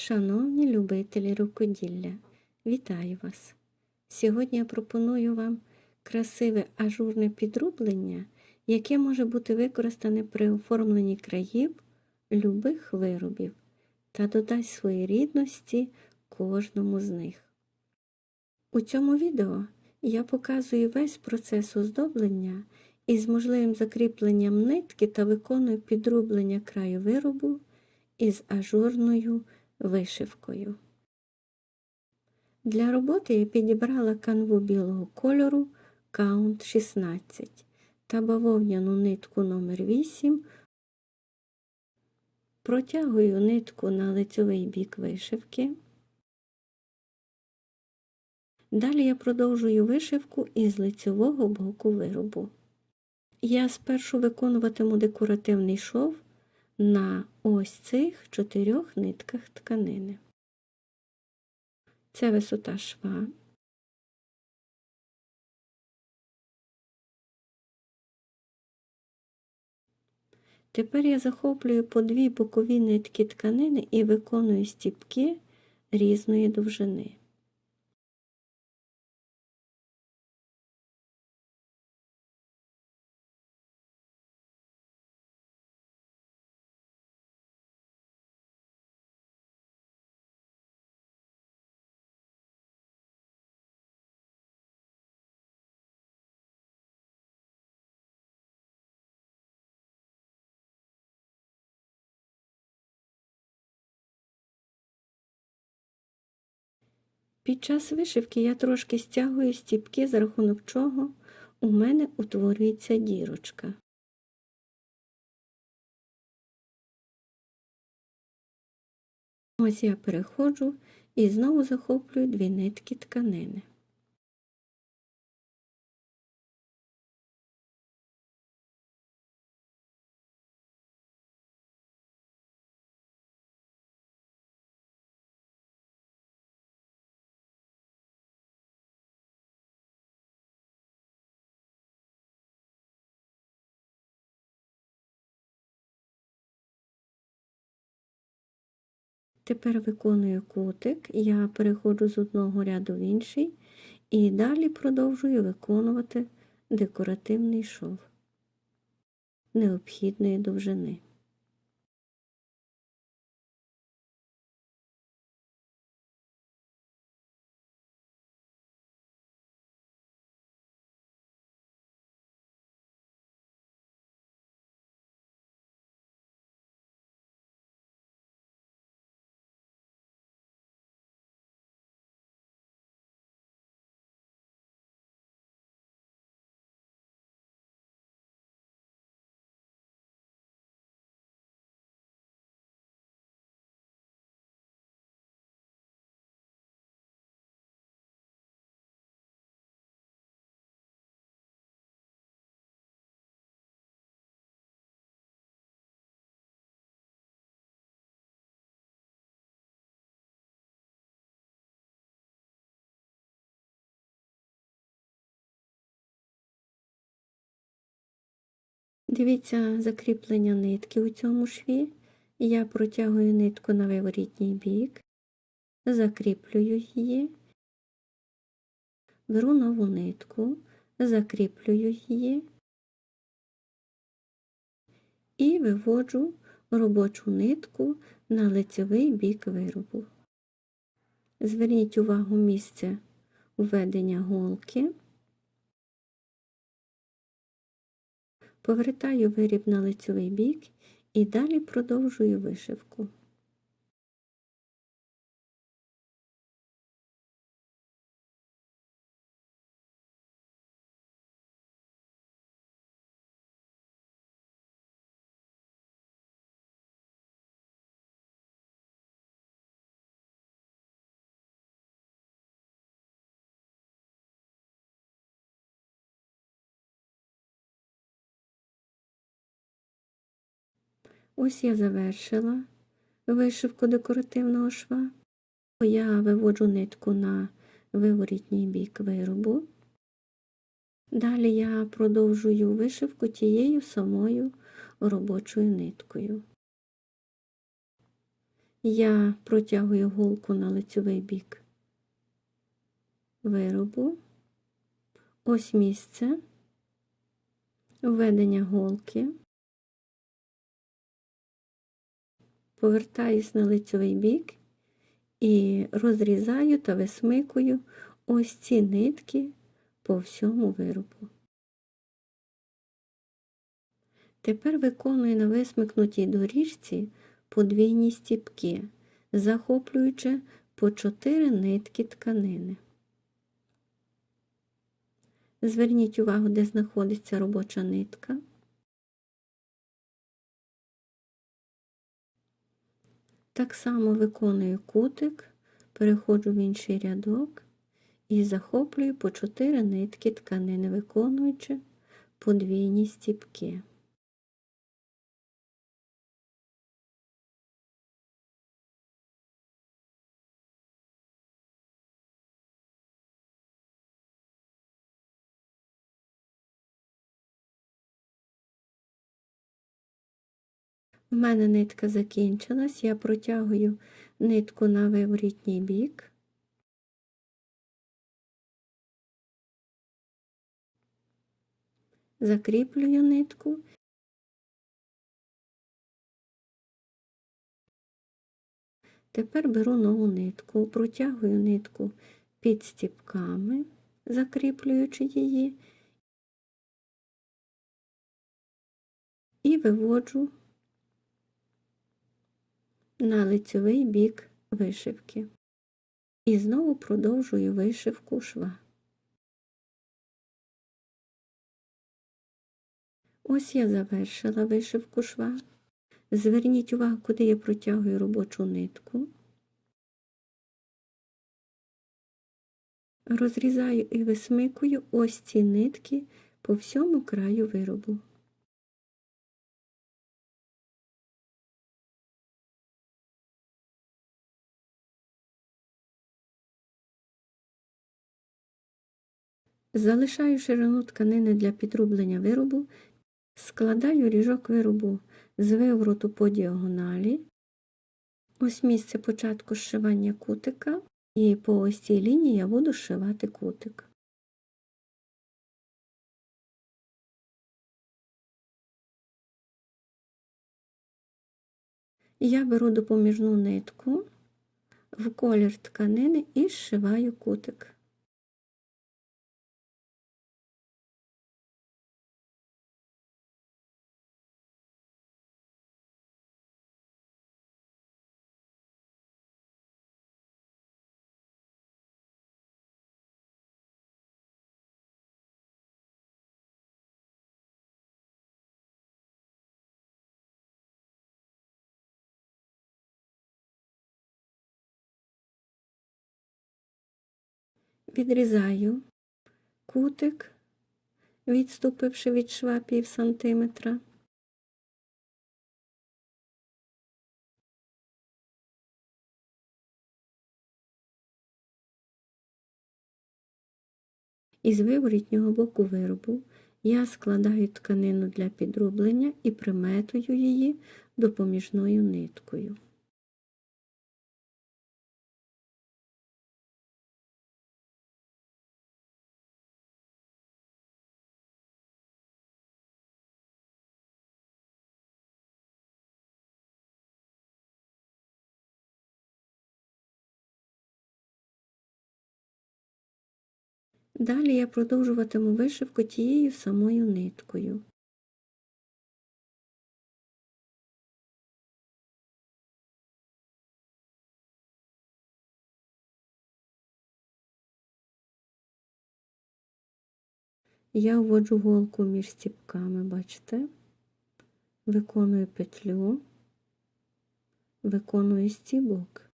Шановні любителі рукоділля, вітаю вас! Сьогодні я пропоную вам красиве ажурне підрублення, яке може бути використане при оформленні країв любих виробів та додасть своєрідності кожному з них. У цьому відео я показую весь процес оздоблення із можливим закріпленням нитки та виконую підрублення краю виробу із ажурною вишивкою. Для роботи я підібрала канву білого кольору Count 16 та бавовняну нитку номер 8 протягую нитку на лицьовий бік вишивки. Далі я продовжую вишивку із лицьового боку виробу. Я спершу виконуватиму декоративний шов на ось цих чотирьох нитках тканини. Це висота шва. Тепер я захоплюю по дві бокові нитки тканини і виконую стіпки різної довжини. Під час вишивки я трошки стягую стіпки, за рахунок чого у мене утворюється дірочка. Ось я переходжу і знову захоплюю дві нитки тканини. Тепер виконую котик, я переходжу з одного ряду в інший і далі продовжую виконувати декоративний шов необхідної довжини. Дивіться закріплення нитки у цьому шві. Я протягую нитку на виворітній бік, закріплюю її, беру нову нитку, закріплюю її і виводжу робочу нитку на лицевий бік виробу. Зверніть увагу місце введення голки. Повертаю виріб на лицьовий бік і далі продовжую вишивку. Ось я завершила вишивку декоративного шва. Я виводжу нитку на виворітній бік виробу. Далі я продовжую вишивку тією самою робочою ниткою. Я протягую голку на лицьовий бік виробу. Ось місце введення голки. Повертаюсь на лицьовий бік і розрізаю та висмикую ось ці нитки по всьому виробу. Тепер виконую на висмикнутій доріжці подвійні стіпки, захоплюючи по 4 нитки тканини. Зверніть увагу, де знаходиться робоча нитка. Так само виконую кутик, переходжу в інший рядок і захоплюю по 4 нитки тканини, виконуючи подвійні стіпки. В мене нитка закінчилась, я протягую нитку на виворітній бік. Закріплюю нитку. Тепер беру нову нитку, протягую нитку під стіпками, закріплюючи її, і виводжу на лицьовий бік вишивки. І знову продовжую вишивку шва. Ось я завершила вишивку шва. Зверніть увагу, куди я протягую робочу нитку. Розрізаю і висмикую ось ці нитки по всьому краю виробу. Залишаю ширину тканини для підрублення виробу, складаю ріжок виробу з вивороту по діагоналі. Ось місце початку зшивання кутика, і по ось цій лінії я буду зшивати кутик. Я беру допоміжну нитку в колір тканини і зшиваю кутик. Відрізаю кутик, відступивши від шва пів сантиметра. Із виворітнього боку виробу я складаю тканину для підрублення і приметую її допоміжною ниткою. Далі я продовжуватиму вишивку тією самою ниткою. Я вводжу голку між стіпками, бачите, виконую петлю, виконую стібок.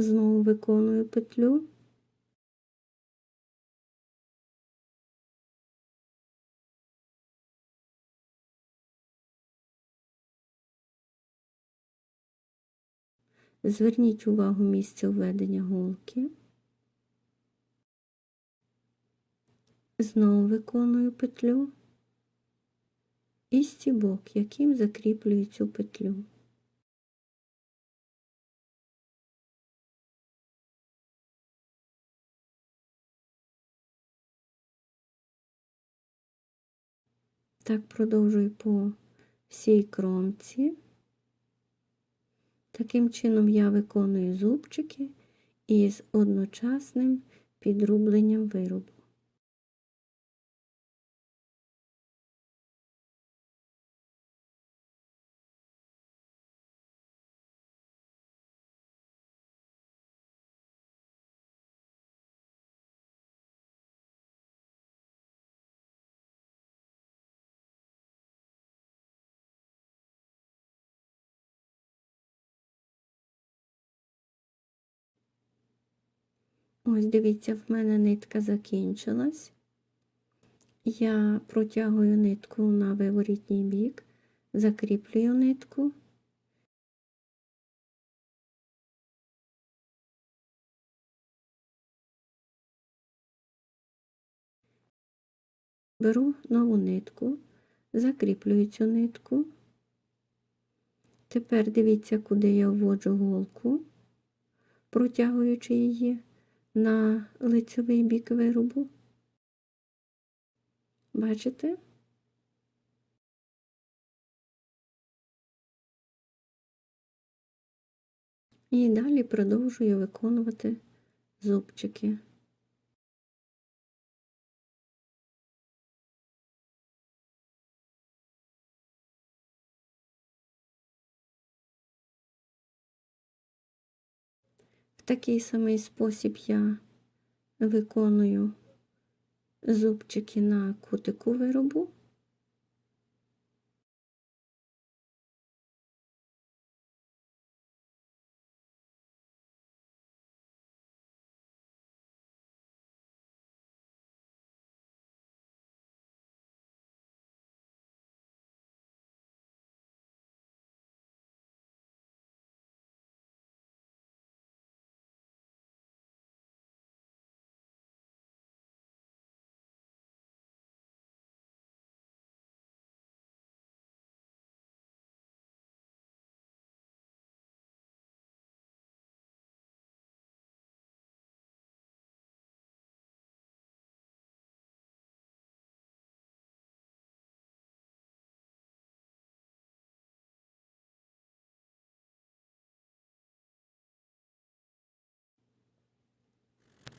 Знову виконую петлю. Зверніть увагу місце введення голки. Знову виконую петлю. і стібок, яким закріплюю цю петлю. Так продовжую по всій кромці. Таким чином я виконую зубчики із одночасним підрубленням виробу. Ось дивіться, в мене нитка закінчилась. Я протягую нитку на виворітній бік, закріплюю нитку. Беру нову нитку, закріплюю цю нитку. Тепер дивіться, куди я вводжу голку, протягуючи її на лицевий бік виробу. Бачите? І далі продовжую виконувати зубчики. Такий самий спосіб я виконую зубчики на кутику виробу.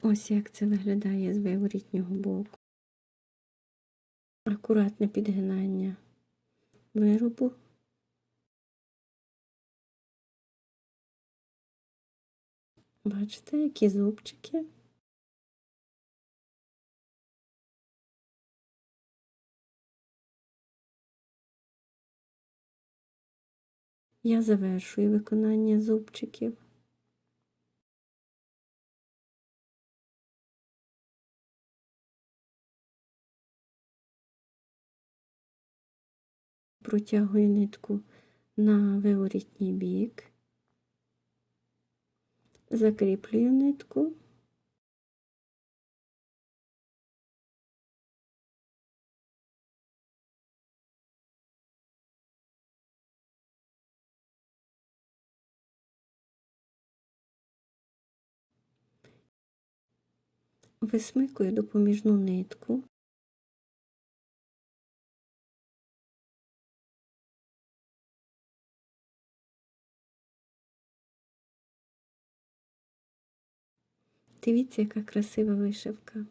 Ось як це виглядає з виворітнього боку. Акуратне підгинання виробу. Бачите, які зубчики. Я завершую виконання зубчиків. Протягую нитку на виворітній бік, закріплюю нитку. Висмикую допоміжну нитку. Дивіться, яка красива вишивка.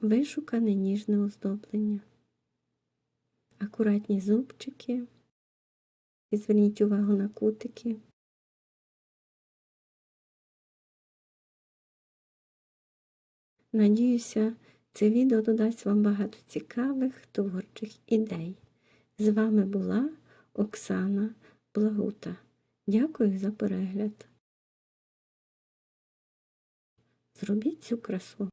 Вишукане ніжне оздоблення. Акуратні зубчики. І зверніть увагу на кутики. Надіюся, це відео додасть вам багато цікавих творчих ідей. З вами була Оксана Благута. Дякую за перегляд. Зробіть цю красу.